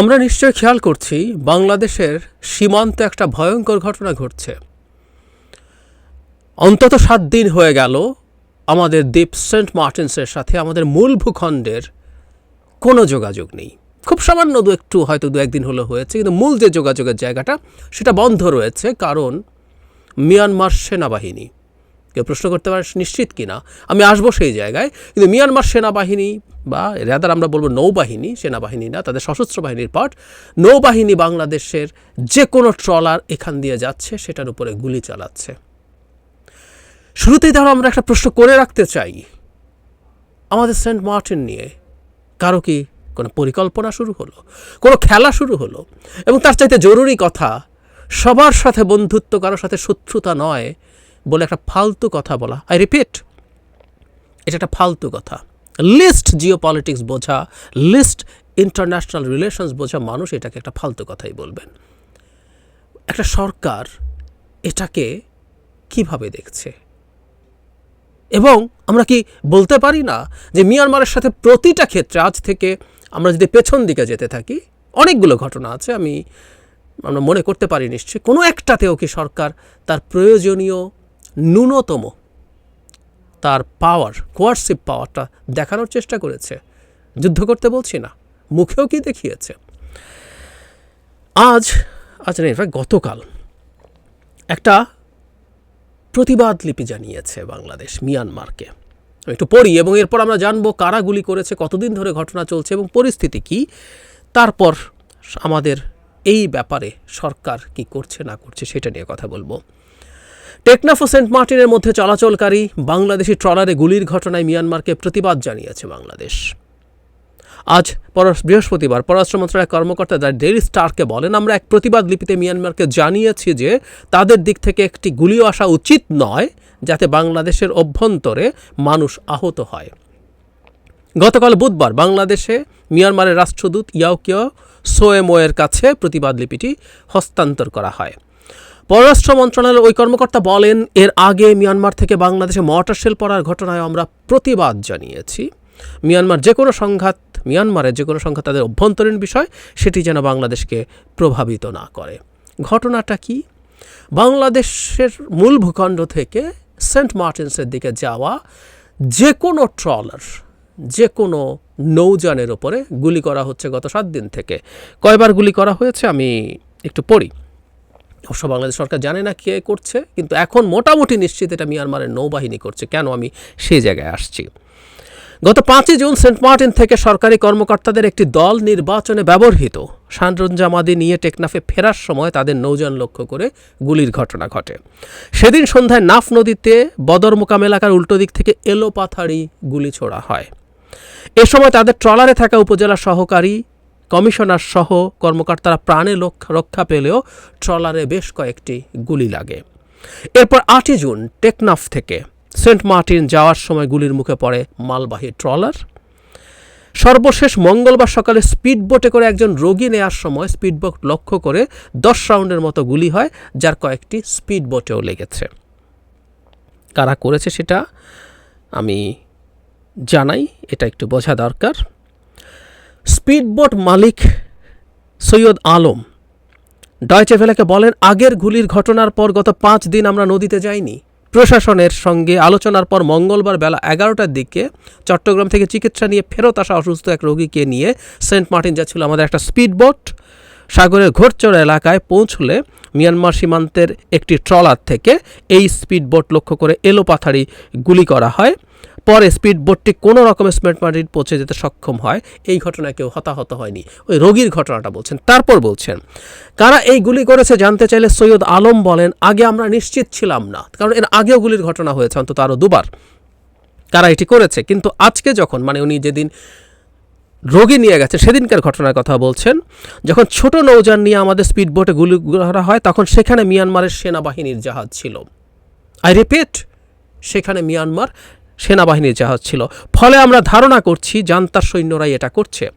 আমরা নিশ্চয় খেয়াল করছি, বাংলাদেশের সীমান্তে একটা ভয়ঙ্কর ঘটনা ঘটছে। অন্তত সাত দিন হয়ে গেল আমাদের দ্বীপ সেন্ট মার্টিন্সের সাথে আমাদের মূল ভূখণ্ডের কোনো যোগাযোগ নেই। খুব সামান্য দু একটু, হয়তো দু একদিন হলো হয়েছে, কিন্তু মূল যে যোগাযোগের জায়গাটা, সেটা বন্ধ রয়েছে, কারণ মিয়ানমার সেনাবাহিনী। কেউ প্রশ্ন করতে পারে নিশ্চিত কিনা? আমি আসব সেই জায়গায়, কিন্তু মিয়ানমার সেনাবাহিনী বা রাদার আমরা বলব নৌবাহিনী, সেনাবাহিনী না, তাদের সশস্ত্র বাহিনীর পার্ট নৌবাহিনী বাংলাদেশের যে কোনো ট্রলার এখান দিয়ে যাচ্ছে, সেটার উপরে গুলি চালাচ্ছে। শুরুতেই ধরো আমরা একটা প্রশ্ন করে রাখতে চাই। আমাদের সেন্ট মার্টিন নিয়ে কারও কি কোনো পরিকল্পনা শুরু হলো? কোনো খেলা শুরু হলো? এবং তার চাইতে জরুরি কথা, সবার সাথে বন্ধুত্ব কারোর সাথে শত্রুতা নয় বলে একটা ফালতু কথা বলা। আই রিপিট এটা একটা ফালতু কথা। লিস্ট জিও পলিটিক্স বোঝা, লিস্ট ইন্টারন্যাশনাল রিলেশনস বোঝা মানুষ এটাকে একটা ফালতু কথাই বলবেন। একটা সরকার এটাকে কীভাবে দেখছে? এবং আমরা কি বলতে পারি না যে মিয়ানমারের সাথে প্রতিটা ক্ষেত্রে আজ থেকে আমরা যদি পেছন দিকে যেতে থাকি, অনেকগুলো ঘটনা আছে, আমি, আমরা মনে করতে পারি নিশ্চয়ই, কোনো একটাতেও কি সরকার তার প্রয়োজনীয় ন্যূনতম তার পাওয়ার কোয়ারসিভ পাওয়ারটা দেখানোর চেষ্টা করেছে। যুদ্ধ করতে বলছি না, মুখেও কি দেখিয়েছে? আজ আজ না ইনফ্যাক্ট গতকাল একটা প্রতিবাদ লিপি জানিয়েছে বাংলাদেশ মিয়ানমারকে। একটু পড়ি এবং এরপর আমরা জানব কারা গুলি করেছে, কতদিন ধরে ঘটনা চলছে এবং পরিস্থিতি কি। তারপর আমাদের এই ব্যাপারে সরকার কি করছে না করছে সেটা নিয়ে কথা বলব। টেকনাফ ও সেন্ট মার্টিনের মধ্যে চলাচলকারী বাংলাদেশি ট্রলারে গুলির ঘটনায় মিয়ানমারকে প্রতিবাদ জানিয়েছে বাংলাদেশ। আজ বৃহস্পতিবার পররাষ্ট্র মন্ত্রণালয়ের কর্মকর্তা দ্য ডেইলি স্টারকে বলেন, আমরা এক প্রতিবাদ লিপিতে মিয়ানমারকে জানিয়েছি যে তাদের দিক থেকে একটি গুলিও আসা উচিত নয় যাতে বাংলাদেশের অভ্যন্তরে মানুষ আহত হয়। গতকাল বুধবার বাংলাদেশে মিয়ানমারের রাষ্ট্রদূত ইয়াওকিও সোয়েমোয়ের কাছে প্রতিবাদ লিপিটি হস্তান্তর করা হয়। পররাষ্ট্র মন্ত্রণালয়ের ওই কর্মকর্তা বলেন, এর আগে মিয়ানমার থেকে বাংলাদেশে মর্টার শেল পড়ার ঘটনায় আমরা প্রতিবাদ জানিয়েছি। মিয়ানমার যে কোনো সংঘাত, মিয়ানমারের যে কোনো সংঘাত তাদের অভ্যন্তরীণ বিষয়, সেটি যেন বাংলাদেশকে প্রভাবিত না করে। ঘটনাটা কি? বাংলাদেশের মূল ভূখণ্ড থেকে সেন্ট মার্টিন্সের দিকে যাওয়া যে কোনো ট্রলার, যে কোনো নৌযানের ওপরে গুলি করা হচ্ছে গত সাত দিন থেকে। কয়বার গুলি করা হয়েছে আমি একটু পড়ি। অবশ্য বাংলাদেশ সরকার জানে না কে করছে, কিন্তু এখন মোটামুটি নিশ্চিত এটা মিয়ানমারের নৌবাহিনী করছে। কেন আমি সেই জায়গায় আসছি? গত পাঁচই জুন সেন্ট মার্টিন থেকে সরকারি কর্মকর্তাদের একটি দল নির্বাচনে ব্যবহৃত। সানরঞ্জামাদি নিয়ে টেকনাফে ফেরার সময় তাদের নৌযান লক্ষ্য করে গুলির ঘটনা ঘটে। সেদিন সন্ধ্যায় নাফ নদীতে বদরমোকাম এলাকার উল্টো দিক থেকে এলোপাথারি গুলি ছোড়া হয়। এ সময় তাদের ট্রলারে থাকা উপজেলা সহকারী কমিশনার সহ কর্মকর্তারা প্রাণে রক্ষা পেলেও ট্রলারে বেশ কয়েকটি গুলি লাগে। এরপর আটই জুন টেকনাফ থেকে সেন্ট মার্টিন যাওয়ার সময় গুলির মুখে পড়ে মালবাহী ট্রলার। সর্বশেষ মঙ্গলবার সকালে স্পিড বোটে করে একজন রোগী নেয়ার সময় স্পিড বোট লক্ষ্য করে দশ রাউন্ডের মতো গুলি হয়, যার কয়েকটি স্পিড বোটেও লেগেছে। কারা করেছে সেটা আমি জানাই, এটা একটু বোঝা দরকার। স্পিডবোট মালিক সৈয়দ আলম। ডয়চে ভেলাকে বলেন, আগের গুলির ঘটনার পর গত পাঁচ দিন আমরা নদীতে যাইনি। প্রশাসনের সঙ্গে আলোচনার পর মঙ্গলবার বেলা এগারোটার দিকে চট্টগ্রাম থেকে চিকিৎসা নিয়ে ফেরত আসা অসুস্থ এক রোগীকে নিয়ে সেন্ট মার্টিন যাচ্ছিল আমাদের একটা স্পিডবোট। সাগরের ঘোরচড় এলাকায় পৌঁছলে মিয়ানমার সীমান্তের একটি ট্রলার থেকে এই স্পিডবোট লক্ষ্য করে এলোপাথারি গুলি করা হয়। পরে স্পিডবোটটি কোনো রকমের স্মেন্ট মার্টিন পৌঁছে যেতে সক্ষম হয়। এই ঘটনায় কেউ হতাহত হয়নি। ওই রোগীর ঘটনাটা বলছেন। তারপর বলছেন, কারা এই গুলি করেছে জানতে চাইলে সৈয়দ আলম বলেন, আগে আমরা নিশ্চিত ছিলাম না, কারণ এর আগেও গুলির ঘটনা হয়েছে অন্তত আরও দুবার। কারা এটি করেছে? কিন্তু আজকে যখন মানে উনি যেদিন রোগী নিয়ে গেছে, সেদিনকার ঘটনার কথা বলছেন, যখন ছোট নৌযান নিয়ে আমাদের স্পিডবোটে গুলি করা হয়, তখন সেখানে মিয়ানমারের সেনাবাহিনীর জাহাজ ছিল। আই রিপিট, সেখানে মিয়ানমার সেনাবাহিনীর জাহাজ ছিল। ফলে আমরা ধারণা করছি জান্তার সৈন্যরাই এটা করছে।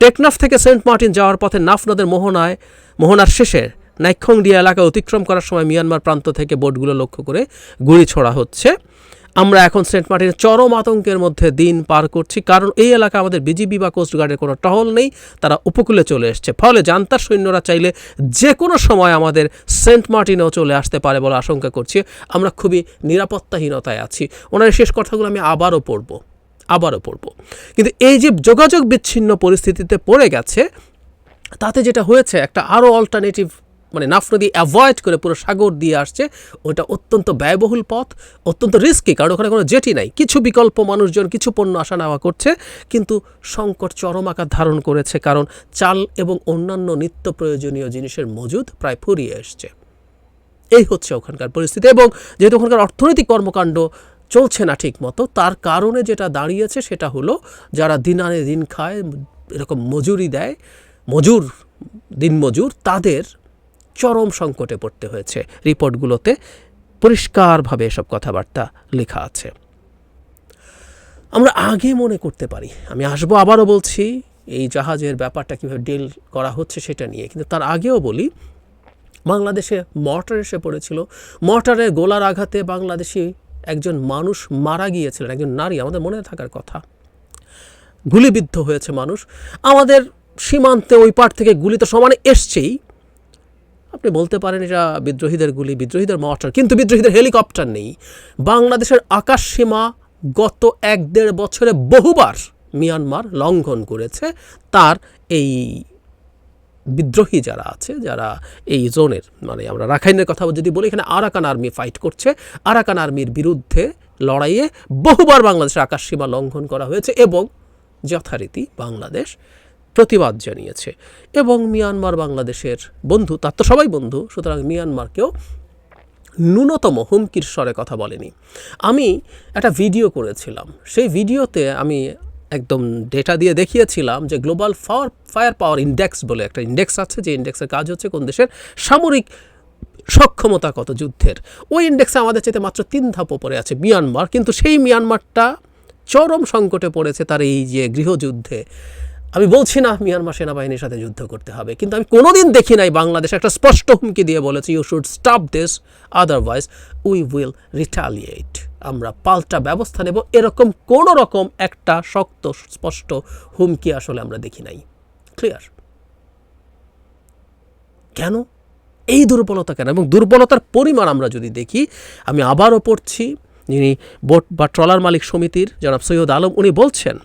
টেকনাফ থেকে সেন্ট মার্টিন যাওয়ার পথে নাফ নদের মোহনায়, মোহনার শেষে নাইক্ষংডিয়া এলাকা অতিক্রম করার সময় মিয়ানমার প্রান্ত থেকে বোটগুলো লক্ষ্য করে গুলি ছোড়া হচ্ছে। আমরা এখন সেন্ট মার্টিনের চরম আতঙ্কের মধ্যে দিন পার করছি। কারণ এই এলাকা আমাদের বিজিবি বা কোস্টগার্ডের কোনো টহল নেই, তারা উপকূলে চলে এসছে। ফলে জান্তার সৈন্যরা চাইলে যে কোনো সময় আমাদের সেন্ট মার্টিনেও চলে আসতে পারে বলে আশঙ্কা করছি। আমরা খুবই নিরাপত্তাহীনতায় আছি। ওনার শেষ কথাগুলো আমি আবারও পড়ব আবারও পড়ব। কিন্তু এই যে যোগাযোগ বিচ্ছিন্ন পরিস্থিতিতে পড়ে গেছে, তাতে যেটা হয়েছে, একটা আরও অল্টারনেটিভ মানে নাফ নদী অ্যাভয়েড করে পুরো সাগর দিয়ে আসছে, ওটা অত্যন্ত ব্যয়বহুল পথ, অত্যন্ত রিস্কি কারণ ওখানে কোনো জেটি নাই। কিছু বিকল্প মানুষজন, কিছু পণ্য আসা নেওয়া করছে, কিন্তু সংকট চরম আকার ধারণ করেছে, কারণ চাল এবং অন্যান্য নিত্য প্রয়োজনীয় জিনিসের মজুদ প্রায় ফুরিয়ে এসছে। এই হচ্ছে ওখানকার পরিস্থিতি এবং যেহেতু ওখানকার অর্থনৈতিক কর্মকাণ্ড চলছে না ঠিক মতো তার কারণে যেটা দাঁড়িয়েছে সেটা হলো, যারা দিন আনে দিন খায়, এরকম মজুরি দেয়, মজুর দিনমজুর তাদের চরম সংকটে পড়তে হয়েছে। রিপোর্টগুলোতে পরিষ্কারভাবে এসব কথাবার্তা লেখা আছে। আমরা আগে মনে করতে পারি, আমি আসব আবারও বলছি, এই জাহাজের ব্যাপারটা কীভাবে ডিল করা হচ্ছে সেটা নিয়ে। কিন্তু তার আগেও বলি, বাংলাদেশে মর্টার এসে পড়েছিল। মর্টারের গোলার আঘাতে বাংলাদেশি একজন মানুষ মারা গিয়েছিলেন, একজন নারী, আমাদের মনে থাকার কথা। গুলিবিদ্ধ হয়েছে মানুষ। আমাদের সীমান্তে ওই পার থেকে গুলি তো সমানে এসছেই। আপনি বলতে পারেন এটা বিদ্রোহীদের গুলি, বিদ্রোহীদের মর্টার কিন্তু বিদ্রোহীদের হেলিকপ্টার নেই। বাংলাদেশের আকাশ সীমা গত এক দেড় বছরে বহুবার মিয়ানমার লঙ্ঘন করেছে। তার এই বিদ্রোহী যারা আছে, যারা এই জোনের মানে আমরা রাখাইনের কথা যদি বলি, এখানে আরাকান আর্মি ফাইট করছে। আরাকান আর্মির বিরুদ্ধে লড়াইয়ে বহুবার বাংলাদেশের আকাশ সীমা লঙ্ঘন করা হয়েছে এবং যথারীতি বাংলাদেশ প্রতিবাদ জানিয়েছে। এবং মিয়ানমার বাংলাদেশের বন্ধু, তার তো সবাই বন্ধু, সুতরাং মিয়ানমারকেও ন্যূনতম হুমকির স্বরে কথা বলেনি। আমি একটা ভিডিও করেছিলাম। সেই ভিডিওতে আমি একদম ডেটা দিয়ে দেখিয়েছিলাম যে global fire fire power index বলে একটা ইন্ডেক্স আছে, যে ইন্ডেক্সের কাজ হচ্ছে কোন দেশের সামরিক সক্ষমতা কত যুদ্ধের। ওই ইন্ডেক্সে আমাদের চাইতে মাত্র তিন ধাপ ওপরে আছে মিয়ানমার, কিন্তু সেই মিয়ানমারটা চরম সংকটে পড়েছে তার এই যে গৃহযুদ্ধে। আমি বলছি না মিয়ানমার সেনাবাহিনীর সাথে যুদ্ধ করতে হবে, কিন্তু আমি কোনোদিন দেখি নাই বাংলাদেশ একটা স্পষ্ট হুমকি দিয়ে বলেছে you should stop this otherwise we will retaliate আমরা পাল্টা ব্যবস্থা নেব, এরকম কোনো রকম একটা শক্ত, স্পষ্ট হুমকি আসলে আমরা দেখি নাই। ক্লিয়ার কেন? এই দুর্বলতা কেন? এবং দুর্বলতার পরিমাণ আমরা যদি দেখি, আমি আবারও পড়ছি যিনি বোট বা ট্রলার মালিক সমিতির জনাব সৈয়দ আলম, উনি বলছেন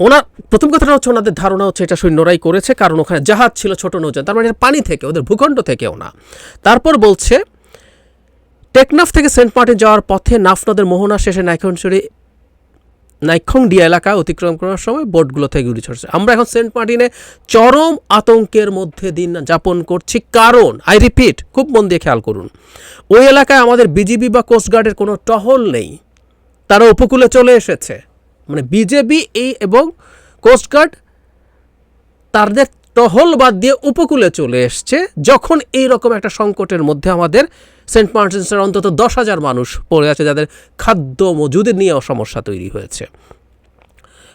ওনার প্রথম কথাটা হচ্ছে ওনাদের ধারণা হচ্ছে এটা সৈন্যরাই করেছে, কারণ ওখানে জাহাজ ছিল ছোট নৌযান তার মানে পানি থেকে, ওদের ভূখণ্ড থেকেও না তারপর বলছে, টেকনাফ থেকে সেন্ট মার্টিন যাওয়ার পথে নাফ নদের মোহনা শেষে নাইখনসরি নাইখংডিয়া এলাকা অতিক্রম করার সময় বোটগুলো থেকে গুলি ছড়ছে আমরা এখন সেন্ট মার্টিনে চরম আতঙ্কের মধ্যে দিন যাপন করছি। কারণ আই রিপিট খুব মন দিয়ে খেয়াল করুন, ওই এলাকায় আমাদের বিজিবি বা কোস্টগার্ডের কোনো টহল নেই। তারা উপকূলে চলে এসেছে। মানে বিজেপি এই এবং কোস্টগার্ড তাদের টহল বাদ দিয়ে উপকূলে চলে এসছে। যখন এই রকম একটা সংকটের মধ্যে আমাদের সেন্ট মার্টিনসের অন্তত দশ হাজার মানুষ পড়ে আছে, যাদের খাদ্য মজুদের নিয়েও সমস্যা তৈরি হয়েছে।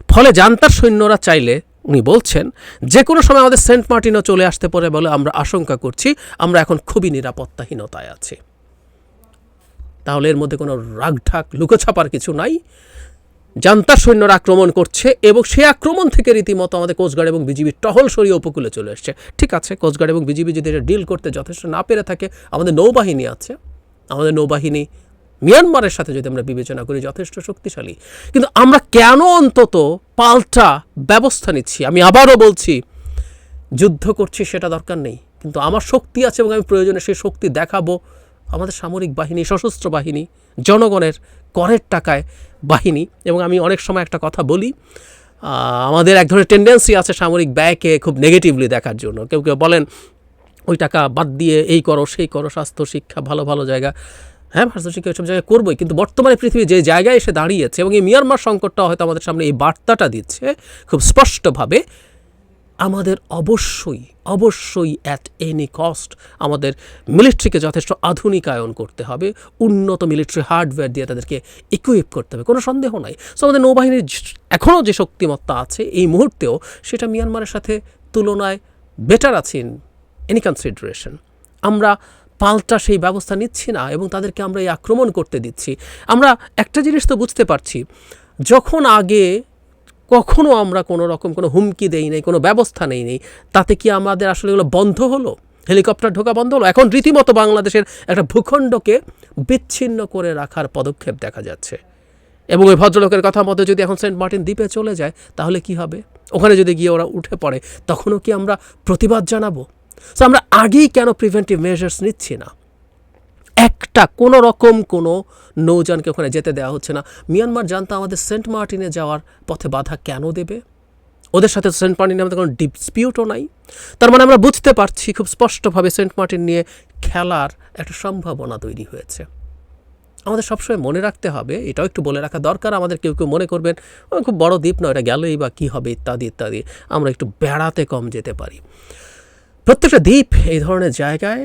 ফলে জান্তার সৈন্যরা চাইলে, উনি বলছেন, যে কোনো সময় আমাদের সেন্ট মার্টিনও চলে আসতে পারে বলে আমরা আশঙ্কা করছি। আমরা এখন খুবই নিরাপত্তাহীনতায় আছি। তাহলে এর মধ্যে কোনো রাগঢাক, লুকোছাপার কিছু নাই। জান্তার সৈন্যরা আক্রমণ করছে এবং সেই আক্রমণ থেকে রীতিমতো আমাদের কোস্টগার্ড এবং বিজিবির টহল সরিয়ে উপকূলে চলে এসছে ঠিক আছে, কোস্টগার্ড এবং বিজিবি যদি এটা ডিল করতে যথেষ্ট না পেরে থাকে, আমাদের নৌবাহিনী আছে। আমাদের নৌবাহিনী মিয়ানমারের সাথে যদি আমরা বিবেচনা করি, যথেষ্ট শক্তিশালী। কিন্তু আমরা কেন অন্তত পাল্টা ব্যবস্থা নিচ্ছি? আমি আবারও বলছি, যুদ্ধ করছি সেটা দরকার নেই। কিন্তু আমার শক্তি আছে এবং আমি প্রয়োজনে সেই শক্তি দেখাবো। আমাদের সামরিক বাহিনী, সশস্ত্র বাহিনী, জনগণের করের টাকায় বাহিনী। এবং আমি অনেক সময় একটা কথা বলি আমাদের এক ধরনের টেন্ডেন্সি আছে সামরিক ব্যয়কে খুব নেগেটিভলি দেখার জন্য। কেউ কেউ বলেন, ওই টাকা বাদ দিয়ে এই করো, সেই করো, স্বাস্থ্য, শিক্ষা, ভালো ভালো জায়গা। হ্যাঁ স্বাস্থ্য, শিক্ষা সব জায়গায় করবোই, কিন্তু বর্তমানে পৃথিবী যে জায়গায় এসে দাঁড়িয়েছে এবং এই মিয়ানমার সংকটটা হয়তো আমাদের সামনে এই বার্তাটা দিচ্ছে খুব স্পষ্টভাবে আমাদের অবশ্যই অবশ্যই অ্যাট এনি কস্ট আমাদের মিলিটারিকে যথেষ্ট আধুনিকায়ন করতে হবে, উন্নত মিলিটারি হার্ডওয়্যার দিয়ে তাদেরকে ইকুইপ করতে হবে, কোনো সন্দেহ নাই। সো আমাদের নৌবাহিনীর এখনও যে শক্তিমত্তা আছে, এই মুহূর্তেও সেটা মিয়ানমারের সাথে তুলনায় বেটার আছে ইন এনি কনসিডারেশন আমরা পাল্টা সেই ব্যবস্থা নিচ্ছি না এবং তাদেরকে আমরা এই আক্রমণ করতে দিচ্ছি। আমরা একটা জিনিস তো বুঝতে পারছি, যখন আগে কখনো আমরা কোনো রকম কোনো হুমকি দেই নেই, কোনো ব্যবস্থা নেই নেই। তাতে কি আমাদের আসলে এগুলো বন্ধ হলো? হেলিকপ্টার ঢোকা বন্ধ হলো? এখন রীতিমতো বাংলাদেশের একটা ভূখণ্ডকে বিচ্ছিন্ন করে রাখার পদক্ষেপ দেখা যাচ্ছে। এবং ওই ভদ্রলোকের কথা মতো যদি এখন সেন্ট মার্টিন দ্বীপে চলে যায়, তাহলে কি হবে? ওখানে যদি গিয়ে ওরা উঠে পড়ে, তখনও কি আমরা প্রতিবাদ জানাব? সো আমরা আগেই কেন প্রিভেন্টিভ মেজার্স নিচ্ছি না? একটা কোনো রকম কোনো নৌযানকে ওখানে যেতে দেওয়া হচ্ছে না। মিয়ানমার জানতো আমাদের সেন্ট মার্টিনে যাওয়ার পথে বাধা কেন দেবে? ওদের সাথে সেন্ট মার্টিনে আমাদের কোনো ডিসপিউটও নাই। তার মানে আমরা বুঝতে পারছি খুব স্পষ্টভাবে সেন্ট মার্টিন নিয়ে খেলার একটা সম্ভাবনা তৈরি হয়েছে। আমাদের সবসময় মনে রাখতে হবে, এটাও একটু বলে রাখা দরকার, আমাদের কেউ কেউ মনে করবেন খুব বড় দ্বীপ নয়, এটা গেলেই বা কী হবে? ইত্যাদি ইত্যাদি। আমরা একটু বেড়াতে কম যেতে পারি। প্রত্যেকটা দ্বীপ এই ধরনের জায়গায়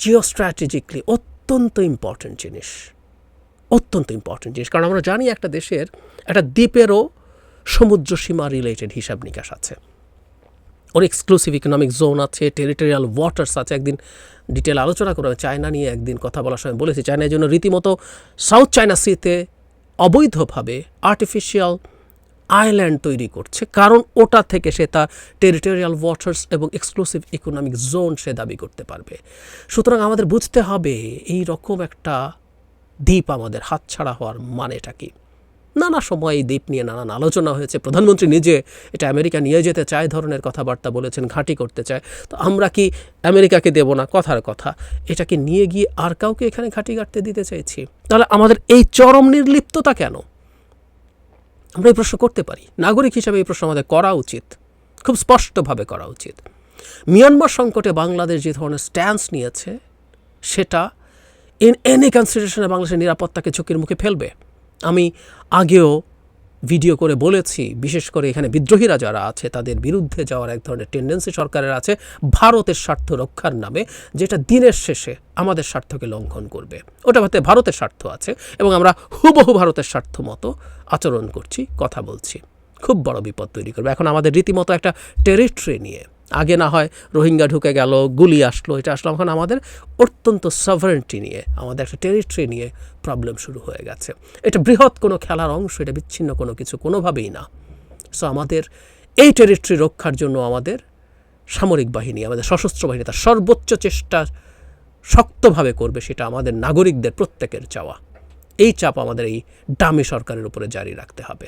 জিও স্ট্র্যাটেজিকলি অত্যন্ত ইম্পর্ট্যান্ট জিনিস। অত্যন্ত ইম্পর্ট্যান্ট জিনিস। কারণ আমরা জানি একটা দেশের একটা দ্বীপেরও সমুদ্র সীমা রিলেটেড হিসাব নিকাশ আছে। ওর এক্সক্লুসিভ ইকোনমিক জোন আছে টেরিটোরিয়াল ওয়াটার্স আছে। একদিন ডিটেল আলোচনা করে চায়না নিয়ে একদিন কথা বলার সময় বলেছি চায়নার জন্য রীতিমতো সাউথ চায়না সিতে অবৈধভাবে আর্টিফিশিয়াল আইল্যান্ড তৈরি করছে। কারণ ওটা থেকে সে তার টেরিটোরিয়াল ওয়াটার্স এবং এক্সক্লুসিভ ইকোনমিক জোন সে দাবি করতে পারবে। সুতরাং আমাদের বুঝতে হবে, এই রকম একটা দ্বীপ আমাদের হাতছাড়া হওয়ার মানেটা কি? নানা সময় এই দ্বীপ নিয়ে নানান আলোচনা হয়েছে। প্রধানমন্ত্রী নিজে এটা আমেরিকা নিয়ে যেতে চায়, ধরনের কথাবার্তা বলেছেন, ঘাঁটি করতে চায়। তো আমরা কি আমেরিকাকে দেব না? কথার কথা। এটাকে নিয়ে গিয়ে আর কাউকে এখানে ঘাঁটি কাটতে দিতে চাইছি? তাহলে আমাদের এই চরম নির্লিপ্ততা কেন? আমরা এই প্রশ্ন করতে পারি। নাগরিক হিসাবে এই প্রশ্ন আমাদের করা উচিত। খুব স্পষ্টভাবে করা উচিত। মিয়ানমার সংকটে বাংলাদেশ যে ধরনের স্ট্যান্স নিয়েছে, সেটা ইন এনি কনস্টিটিউশনে বাংলাদেশের নিরাপত্তাকে ঝুঁকির মুখে ফেলবে। আমি আগেও ভিডিও করে বলেছি, বিশেষ করে এখানে বিদ্রোহীরা যারা আছে, তাদের বিরুদ্ধে যাওয়ার এক ধরনের টেন্ডেন্সি সরকারের আছে, ভারতের স্বার্থ রক্ষার নামে, যেটা দিনের শেষে আমাদের স্বার্থকে লঙ্ঘন করবে। ওটা ভাতে ভারতের স্বার্থ আছে এবং আমরা হুবহু ভারতের স্বার্থ মতো আচরণ করছি, কথা বলছি। খুব বড় বিপদ তৈরি করবে। এখন আমাদের রীতিমতো একটা টেরিটরি নিয়ে আগে না হয় রোহিঙ্গা ঢুকে গেল, গুলি আসলো। এটা আসলো এখন আমাদের অত্যন্ত সভারেন্টি নিয়ে, আমাদের একটা টেরিটরি নিয়ে প্রবলেম শুরু হয়ে গেছে। এটা বৃহৎ কোনো খেলার অংশ, এটা বিচ্ছিন্ন কোনো কিছু কোনোভাবেই না। সো আমাদের এই টেরিটরি রক্ষার জন্য আমাদের সামরিক বাহিনী, আমাদের সশস্ত্র বাহিনী তার সর্বোচ্চ চেষ্টা শক্তভাবে করবে সেটা আমাদের নাগরিকদের প্রত্যেকের চাওয়া। এই চাপ আমাদের এই ডামি সরকারের উপরে জারি রাখতে হবে।